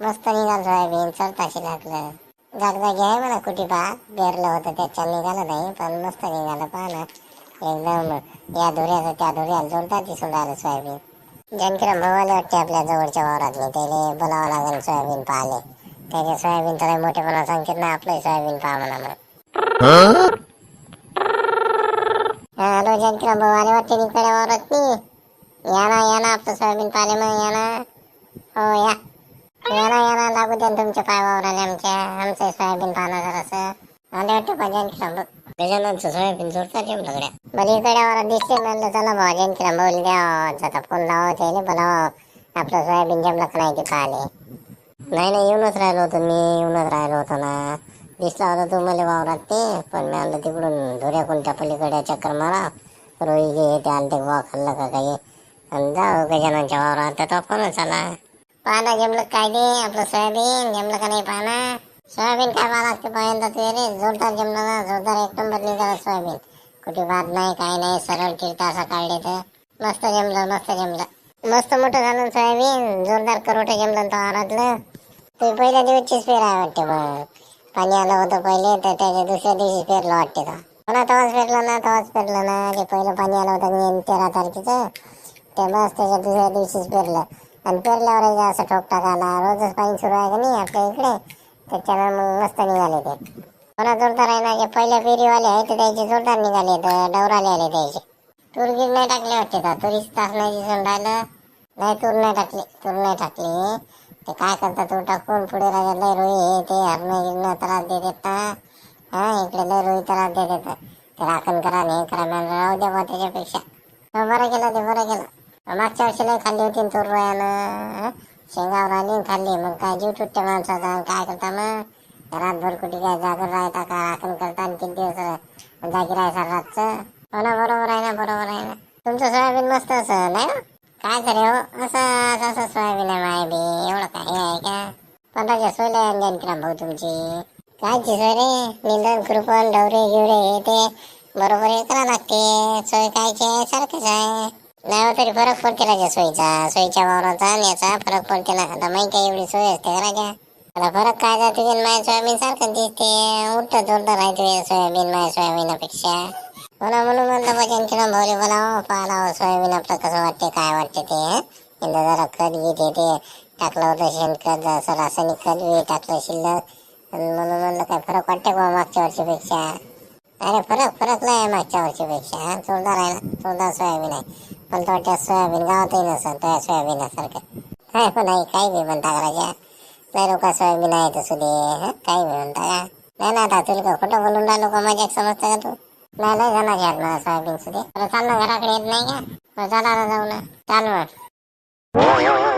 मस्त निघाल सोयाबीन चरताशी लागलं. जागजागी आहे म्हणा कुठे पा पेरलं होतं त्याच्या निघालं नाही पण मस्त निघालं पहा ना. एकदम या धुऱ्याचं त्या धुऱ्याला दोन दिसून राहिलं सोयाबीन. जानकीराम भावाला वाटते आपल्या जवळच्या वावरात मी त्याला बोलावं लागेल सोयाबीन पाहिले त्याचे सोयाबीन थोडे लय मोठेपणा सांगतात ना आपलं सोयाबीन पहा म्हणा मग हॅलो जानकीराम भाऊ आले वाटते निकडे वावरात? मी या ना या ना आपलं सोयाबीन पाहिले मग या ना. हो या. या ना या ना लागू द्या तुमच्या पाय वावराले आमच्या. आमचं सोयाबीन पाहणं जरासं आले वाटतं गजाननचं सोयाबीन इकडे वावरात दिसले म्हणलं चला भाऊ जानकीराम भाऊ द्या आता फोन लावा त्याने बोलावं. आपलं सोयाबीन जमलं का नाही ते पाहिले नाही नाही येऊनच राहिलो होतो मी येऊनच राहिलो होतो ना. दिसला होता तू मला वावरात ते पण मी आणलं तिकडून धुऱ्या कोणत्या पलीकडे चक्कर मारा. रोई गे ते आलं ते वा खाल्लं का काही. आणि जाऊ गजाननच्या वावरात तर फोनच आला. पाना जमलं काय दे? आपलं सोयाबीन जमलं का नाही पाना. सोयाबीन काय पाहा लागते पहिल्यांदा ते रे. जोरदार जमलं ना जोरदार एक नंबर निघाला सोयाबीन. कुठे वाद नाही काय नाही सरळ चिरता असा काढले तर मस्त जमलं मस्त जमलं मस्त मोठं झालं सोयाबीन. जोरदार करोटे जमलं तो आरातलं ते पहिल्या दिवशीच पेर वाटते मग पाणी आलं होतं पहिले तर त्याच्या दुसऱ्या दिवशी पेरलं वाटते का हो तवाच पेरलं ना तवाच पेरलं ना. ते पहिलं पाणी आलं होतं मी तेरा तारखेचं. ते बस त्याच्या दुसऱ्या दिवशीच पेरलं. आणि पेरल्यावर असं ठोक टाकायला रोजच पाणी सुरू आहे का नाही आपल्या इकडे? त्याच्यानं मग मस्त निघाले ते. पुन्हा जोरदार आहे ना जे पहिल्या फेरीवाले आहे ते त्याचे जोरदार निघाले तर डवराले आले त्याचे. तूर गीर नाही टाकले वाटते का? तुरीच तास नाही दिसून राहिलं. नाही तूर नाही टाकली. तूर नाही टाकली. ते काय करतात तूर टाकून पुढे राहिलं लय रोई हे ते. हरणं गिरणं त्रास देत ना. हा इकडे लय रोई त्रास देतात ते राखण करा हे करा म्हणलं राहू द्या बा त्याच्यापेक्षा. हो, बरं केलं ते बरं केलं. मागच्या वर्षी लय खाल्ली होती ना रोयानं शेंगावर आली आणि खाल्ली मग काय जीव तुटते माणसाचा आणि काय करता मग? रातभर कुठे काय जागर राहता का राखण करता आणि किती दिवस जागी राहायचा रातचं. हो ना बरोबर आहे ना बरोबर आहे ना. तुमचं सोयाबीन मस्त असं नाही हो? काय करे हो? असं असं सोयाबीन आहे माय बी एवढं काय आहे का? पंधराच्या सोयला जानकीराम भाऊ तुमची. कायची सोय रे निंदन खुरपण डवरे गिवरे हे ते बरोबर हे करा लागते. सोय कायची आहे? सारखंच आहे. नाही हो, तरी फरक पडते राजा सोयीचा. सोयीच्या वावराचा आणि याचा फरक पडते ना. आता माहिती आहे एवढी सोय असते का राजा? आता फरक काय जाते माझ्या सोयाबीन सारखं दिसते. उलट जोरदार राहते सोयाबीन माझ्या सोयाबीनापेक्षा. म्हणा म्हणून म्हणलं बा जानकीराम भाऊले बोलावं पाहावं सोयाबीन आपलं कसं वाटते काय वाटते ते एकदा जरा खत घेते ते टाकलं होतं शेणखत जसं रासायनिक खत बी टाकलं शिल्लक. म्हणून म्हणलं काय फरक वाटते का मागच्या वर्षीपेक्षा? अरे फरक फरक नाही मागच्या वर्षीपेक्षा जोरदार आहे ना जोरदार सोयाबीन आहे. पण तो त्या सोयाबीन गावातही नसेल त्या सोयाबीनासारखं. काय पण आहे काही बी म्हणता का नाही लोक सोयाबीन आहे तर सुदे हं? काही बी म्हणता का नाही ना आता तुला खोटं बोलून राहिलो का मजा समजतं का तू? नाही लय जण घ्या ना सोयाबीन सुद्धा. चाल ना घराकडे येत नाही का? हो, ना जाऊ ना. चाल मग.